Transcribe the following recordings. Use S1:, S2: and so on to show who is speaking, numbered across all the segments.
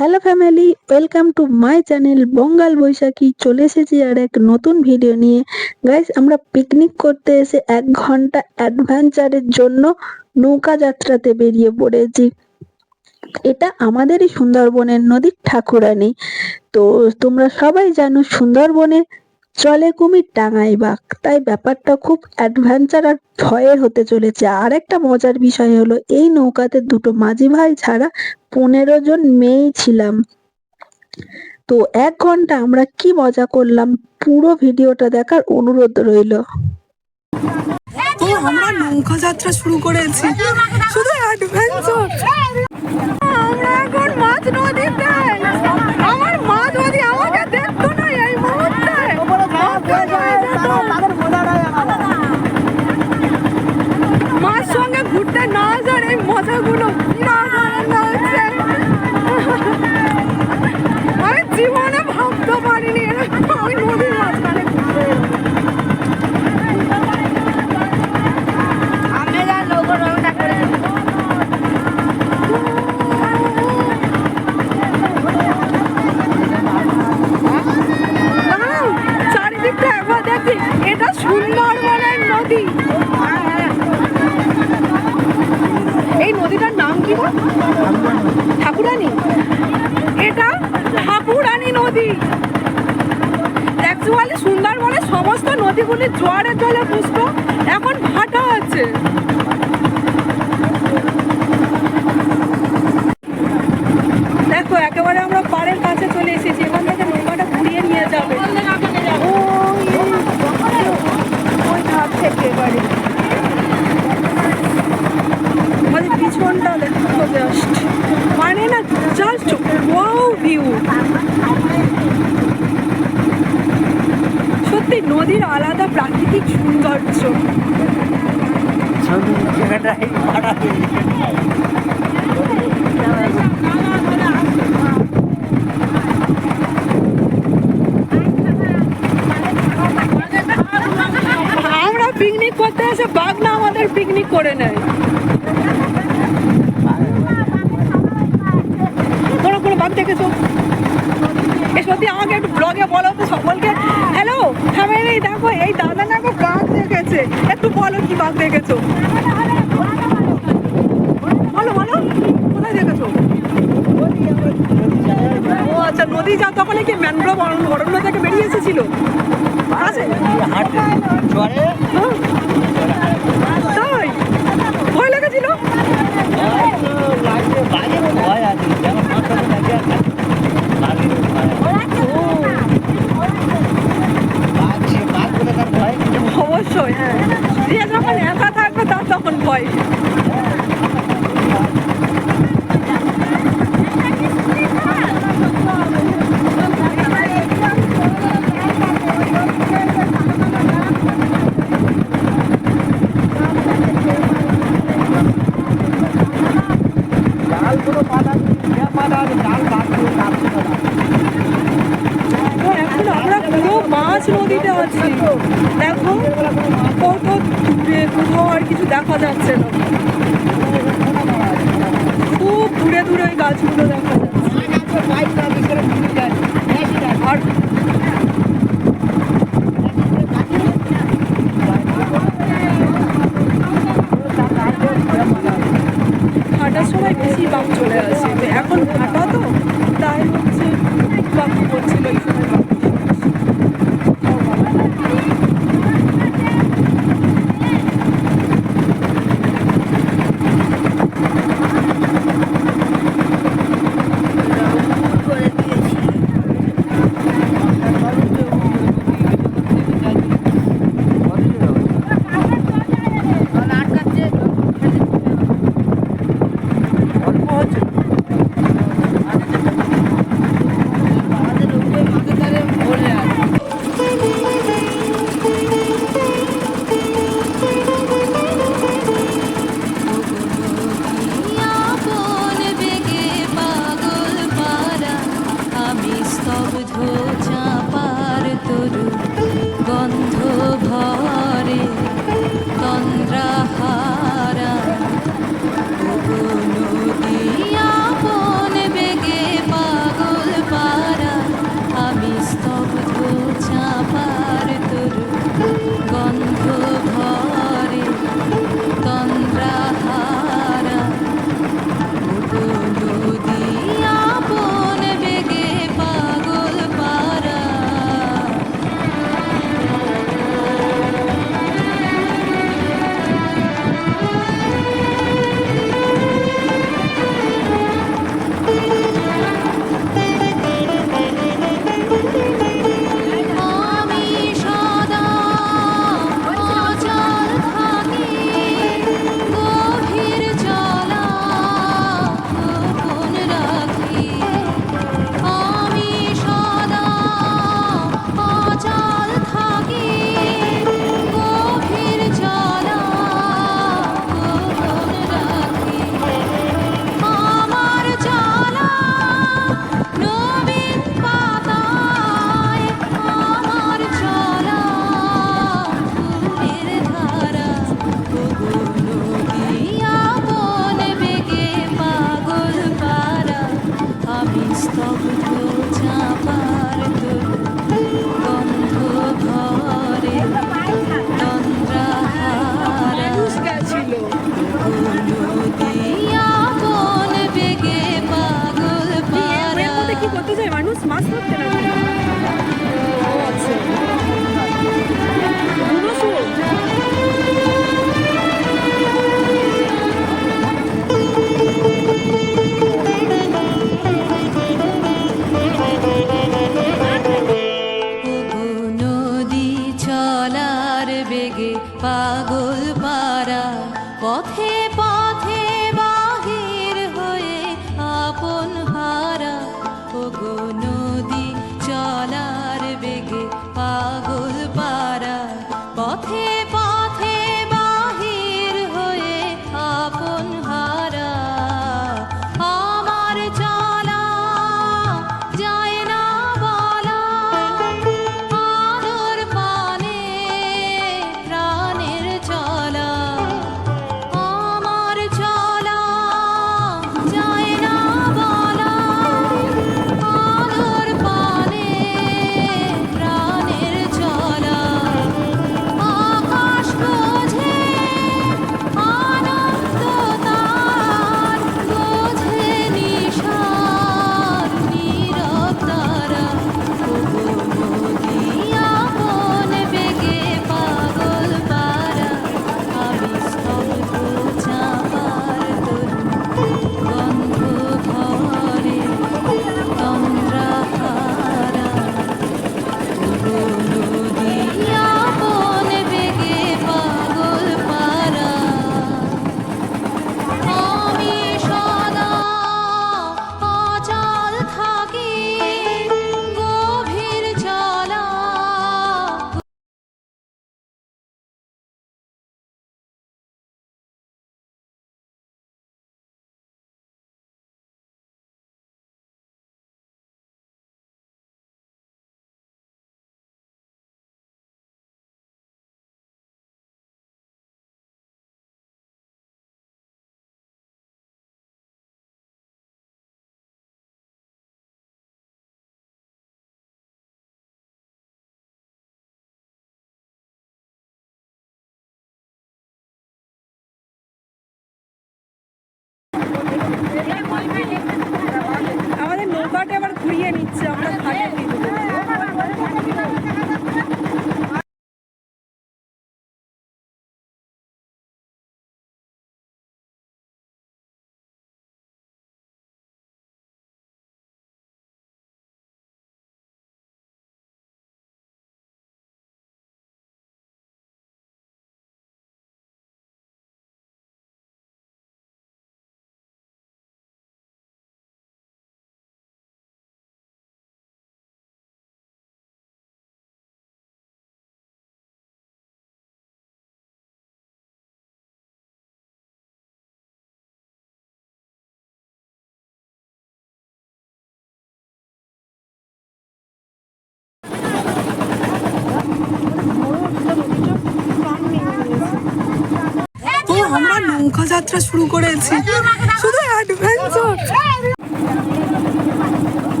S1: Hello family, welcome to my channel Bangal Baishakhi. চলে এসেছি আর এক নতুন ভিডিও নিয়ে। গাইস, আমরা পিকনিক করতে এসে এক ঘণ্টা অ্যাডভেঞ্চারের জন্য নৌকা যাত্রাতে বেরিয়ে পড়েছি। এটা আমাদেরই সুন্দরবনের নদীর ঠাকুরানি। তো তোমরা সবাই জানো সুন্দরবনে চলে কুমির টাঙাই বাঘ। তাই ব্যাপারটা খুব অ্যাডভেঞ্চার আর ভয়ের হতে চলেছে। আর একটা মজার বিষয় হলো, এই নৌকাতে দুটো মাঝি ভাই ছাড়া পনেরো জন মেয়েই ছিলাম। তো এক ঘণ্টা আমরা কি মজা করলাম, পুরো ভিডিওটা দেখার অনুরোধ রইল।
S2: আমরা নৌকা যাত্রা শুরু করেছি। শুধু অ্যাডভেঞ্চার আমরা এখন মাছ নদীতে আমার মাছ নদী আমাকে দেখতো না এই মুহূর্তে মার সঙ্গে ঘুরতে না আসার এই মজাগুলো না জানার না হচ্ছে আমি জীবনে ভাবতে পারিনি এরকম আমি নদীর মাঝখানে ঘুরতে এলাম। দাঁড়াও, চারিদিকটা একবার দেখছি এটা সুন্দরবনের নদী এই নদীটার নাম কি গো? ঠাকুরানী। এটা ঠাকুরানী নদী। অ্যাকচুয়ালি সুন্দরবনের সমস্ত নদীগুলি জোয়ারের জলে পুষ্ট। এখন ভাটা আছে। দেখো, একেবারে আমরা পাড়ের কাছে চলে এসেছি। এখান থেকে নৌকাটা ঘুরিয়ে নিয়ে যাবে। ওই ধার থেকে এবারে। আমাদের পিছনটা দেখো জাস্ট মানে না জাস্ট ওয়াও ভিউ সত্যি নদীর আলাদা প্রাকৃতিক সৌন্দর্য। আমরা পিকনিক করতে এসে বাঘ না আমাদের পিকনিক করে নেয়। কোনো কোনো বাঘ দেখেছ? এ সত্যি আমাকে একটু ব্লগে বলো তো দেখো এই দাদা না গো বাঘ দেখেছে। একটু বলো কি বাঘ দেখেছ? বলো বলো, কোথায় দেখেছ? ও আচ্ছা নদী যা তখন কি ম্যানগ্রোভ অরণ্য থেকে বেরিয়ে এসেছিল? আছে হ্যাঁ। তাই ভয় লেগেছিল অবশ্যই হ্যাঁ যে যখন একা থাকবে তার তখন ভয়। আমরা পুরো মাছ নদীতে আছি দেখো কত দূরে কোথাও আর কিছু দেখা যাচ্ছে না। খুব দূরে দূরে ওই গাছগুলো দেখা যাচ্ছে। আর ভাটার সময় বেশি বাঘ চলে আসে। এখন ভাটা তো, তাই হচ্ছে বাঘ করছিল এই সময়।
S3: নদী চলার বেগে পাগল
S2: নৌকা যাত্রা শুরু করেছি। শুধু অ্যাডভেঞ্চার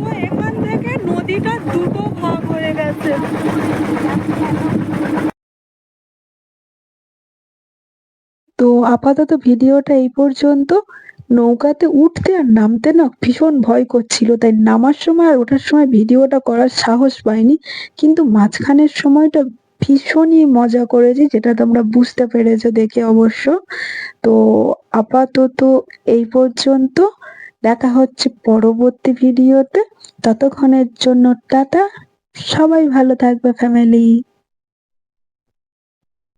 S2: তো এখান থেকে নদীটা দুটো ভাগ হয়ে গেছে
S1: তো আপাতত ভিডিওটা এই পর্যন্ত। নৌকাতে উঠতে আর নামতে না ভীষণ ভয় করছিল, তাই নামার সময় আর ওঠার সময় ভিডিওটা করার সাহস পাইনি। কিন্তু মাঝখানের সময়টা ভীষণই মজা করেছি, যেটা তোমরা বুঝতে পেরেছ দেখে অবশ্য। তো আপাতত এই পর্যন্ত, দেখা হচ্ছে পরবর্তী ভিডিওতে। ততক্ষণের জন্য টাটা, সবাই ভালো থাকবে ফ্যামিলি